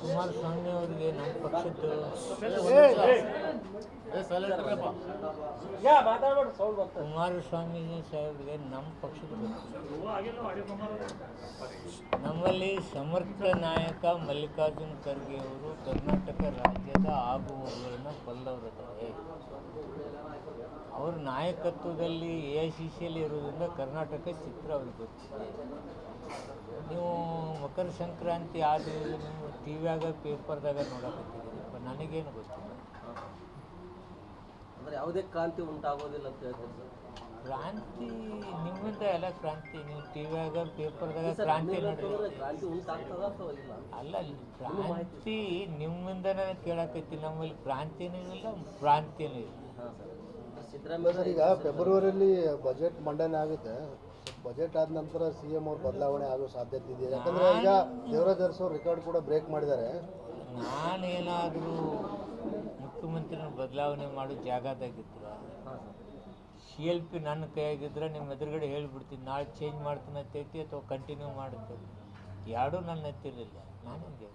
ಕುಮಾರಸ್ವಾಮಿ ಅವರಿಗೆ ನಮ್ಮ ಪಕ್ಷದ್ದು ಕುಮಾರಸ್ವಾಮಿ ಸಾಹೇಬ್ರಿಗೆ ನಮ್ಮ ಪಕ್ಷದ ನಮ್ಮಲ್ಲಿ ಸಮರ್ಥ ನಾಯಕ ಮಲ್ಲಿಕಾರ್ಜುನ ಖರ್ಗೆ ಅವರು ಕರ್ನಾಟಕ ರಾಜ್ಯದ ಆಗುಹೋಗುಗಳನ್ನ ಬಲ್ಲವರಿದ್ದಾರೆ ಅವ್ರ ನಾಯಕತ್ವದಲ್ಲಿ ಎ ಐ ಸಿ ಸಿಯಲ್ಲಿ ಇರೋದ್ರಿಂದ ಕರ್ನಾಟಕ ಚಿತ್ರ ಅವ್ರಿಗೆ ಗೊತ್ತಿದೆ. ನೀವು ಮಕರ ಸಂಕ್ರಾಂತಿ ಆದರೆ ನೀವು ಟಿ ವ್ಯಾಗ ಪೇಪರ್ದಾಗ ನೋಡಕತ್ತಿದ್ದೀರಿ ನನಗೇನು ಗೊತ್ತಿಲ್ಲ. ಅಂದ್ರೆ ಯಾವುದೇ ಕ್ರಾಂತಿ ಉಂಟಾಗೋದಿಲ್ಲ ಅಂತ ಹೇಳ್ತಾರೆ ಸರ್? ಕ್ರಾಂತಿ ನಿಮ್ಮಿಂದ ಎಲ್ಲ ಕ್ರಾಂತಿ ನೀವು ಟಿ ವ್ಯಾಗ ಪೇಪರ್ದಾಗ ಕ್ರಾಂತಿ ಅಲ್ಲ ಕ್ರಾಂತಿ ನಿಮ್ಮಿಂದನೇ ಕೇಳಕತ್ತಿ ನಮ್ಮಲ್ಲಿ ಕ್ರಾಂತಿನೂ ಇಲ್ಲ ಕ್ರಾಂತಿನೂ ಇಲ್ಲ. ಸರ್ ಈಗ ಫೆಬ್ರವರಿಯಲ್ಲಿ ಬಜೆಟ್ ಮಂಡನೆ ಆಗುತ್ತೆ. ಬಜೆಟ್ ಆದ ನಂತರ ಸಿ ಎಂ ಅವ್ರ ಬದಲಾವಣೆ ಆಗೋ ಸಾಧ್ಯತೆ ಇದೆ. ಯಾಕಂದ್ರೆ ಈಗ ದೇವರಾಜ್ ಅರಸು ರೆಕಾರ್ಡ್ ಕೂಡ ಬ್ರೇಕ್ ಮಾಡಿದ್ದಾರೆ. ನಾನೇನಾದರೂ ಮುಖ್ಯಮಂತ್ರಿನ ಬದಲಾವಣೆ ಮಾಡೋ ಜಾಗದಾಗಿದ್ರ ಸಿ ಎಲ್ ಪಿ ನನ್ನ ಕೈಯಾಗಿದ್ರೆ ನಿಮ್ಮ ಎದುರುಗಡೆ ಹೇಳ್ಬಿಡ್ತೀನಿ ನಾಳೆ ಚೇಂಜ್ ಮಾಡ್ತೀನಿ ಅಂತೈತಿ ಅಥವಾ ಕಂಟಿನ್ಯೂ ಮಾಡ್ತೀನಿ ಎರಡೂ ನನ್ನ ಎತ್ತಿರಲಿಲ್ಲ. ನಾನು ಹಿಂಗೆ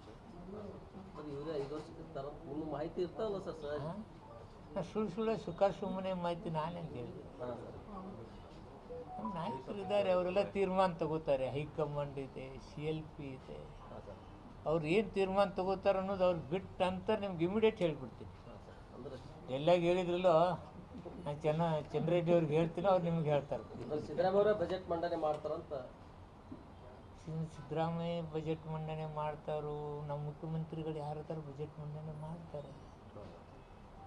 ಮಾಹಿತಿ ಇರ್ತಾವಲ್ಲ ಸರ್ ಸುಳ್ಳು ಸುಳ್ಳು ಸುಖ ಸುಮ್ಮನೆ ಮಾಹಿತಿ ನಾನೇನು ಹೇಳಿ ನಮ್ಮ ನಾಯಕರು ಇದ್ದಾರೆ ಅವರೆಲ್ಲ ತೀರ್ಮಾನ ತಗೋತಾರೆ. ಹೈಕಮಾಂಡ್ ಇದೆ ಸಿ ಎಲ್ ಪಿ ಇದೆ. ಅವ್ರು ಏನು ತೀರ್ಮಾನ ತಗೋತಾರೆ ಅನ್ನೋದು ಅವ್ರು ಬಿಟ್ಟು ಅಂತ ನಿಮ್ಗೆ ಇಮಿಡಿಯೇಟ್ ಹೇಳ್ಬಿಡ್ತೀನಿ. ಎಲ್ಲಾಗ ಹೇಳಿದ್ರಲ್ಲೋ ನಾನು ಚೆನ್ನ ಚಂದ್ರೆಡ್ಡಿ ಅವ್ರಿಗೆ ಹೇಳ್ತೀನಿ ಅವ್ರು ನಿಮ್ಗೆ ಹೇಳ್ತಾರೆ. ಸಿದ್ದರಾಮಯ್ಯ ಬಜೆಟ್ ಮಂಡನೆ ಮಾಡ್ತಾರಂತ ಸಿದ್- ಸಿದ್ದರಾಮಯ್ಯ ಬಜೆಟ್ ಮಂಡನೆ ಮಾಡ್ತಾರೋ ನಮ್ಮ ಮುಖ್ಯಮಂತ್ರಿಗಳು ಯಾರು ಬಜೆಟ್ ಮಂಡನೆ ಮಾಡ್ತಾರೆ?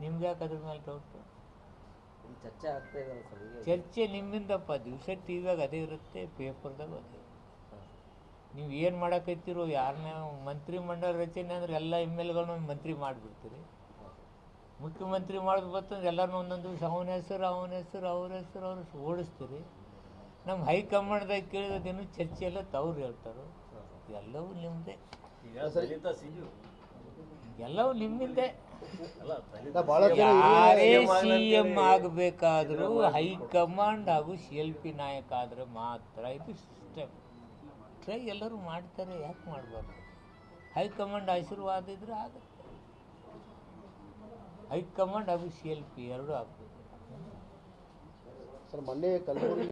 ನಿಮ್ಗೆ ಯಾಕೆ ಅದ್ರ ಮೇಲೆ ಡೌಟು ಚರ್ಚೆ ಆಗ್ತಾ ಇದೆ ಸರ್ ಈಗ ಚರ್ಚೆ ನಿಮ್ಮಿಂದಪ್ಪ ದಿವಸ ಟಿ ವಿಯಾಗ ಅದೇ ಇರುತ್ತೆ ಪೇಪರ್ದಾಗ ಅದೇ. ನೀವು ಏನು ಮಾಡಕತ್ತೀರೋ ಯಾರನ್ನ ಮಂತ್ರಿ ಮಂಡಲ ರಚನೆ ಅಂದ್ರೆ ಎಲ್ಲ ಎಂ ಎಲ್ಗಳನ್ನ ಮಂತ್ರಿ ಮಾಡಿಬಿಡ್ತೀರಿ. ಮುಖ್ಯಮಂತ್ರಿ ಮಾಡೋದು ಬರ್ತಂದ್ರೆ ಎಲ್ಲರನ್ನೂ ಒಂದೊಂದು ದಿವಸ ಅವನ ಹೆಸರು ಅವನ ಹೆಸರು ಅವ್ರ ಹೆಸರು ಅವ್ರ ಹೆಸರು ಓಡಿಸ್ತೀರಿ. ನಮ್ಮ ಹೈಕಮಾಂಡ್ದಾಗ ಕೇಳಿದೇನು ಚರ್ಚೆ ಎಲ್ಲ ತವ್ರು ಹೇಳ್ತಾರೆ ಎಲ್ಲವೂ ನಿಮ್ಮದೇ ಎಲ್ಲವೂ ನಿಮ್ಮಿಂದೆ. ಬಹಳ ಜನ ಯಾರೇ ಸಿ ಎಂ ಆಗಬೇಕಾದ್ರೂ ಹೈಕಮಾಂಡ್ ಹಾಗೂ ಸಿ ಎಲ್ ಪಿ ನಾಯಕ ಆದರೆ ಮಾತ್ರ ಇದು ಸಿಸ್ಟಮ್ ಟ್ರೈ ಎಲ್ಲರೂ ಮಾಡ್ತಾರೆ ಯಾಕೆ ಮಾಡಬಾರ್ದು? ಹೈಕಮಾಂಡ್ ಆಶೀರ್ವಾದ ಇದ್ರೆ ಆಗುತ್ತೆ. ಹೈಕಮಾಂಡ್ ಹಾಗೂ ಸಿ ಎಲ್ ಪಿ ಎರಡೂ ಆಗ್ಬೇಕು. ಸರ್ ಮೊನ್ನೆ ಕಲಬುರಗಿ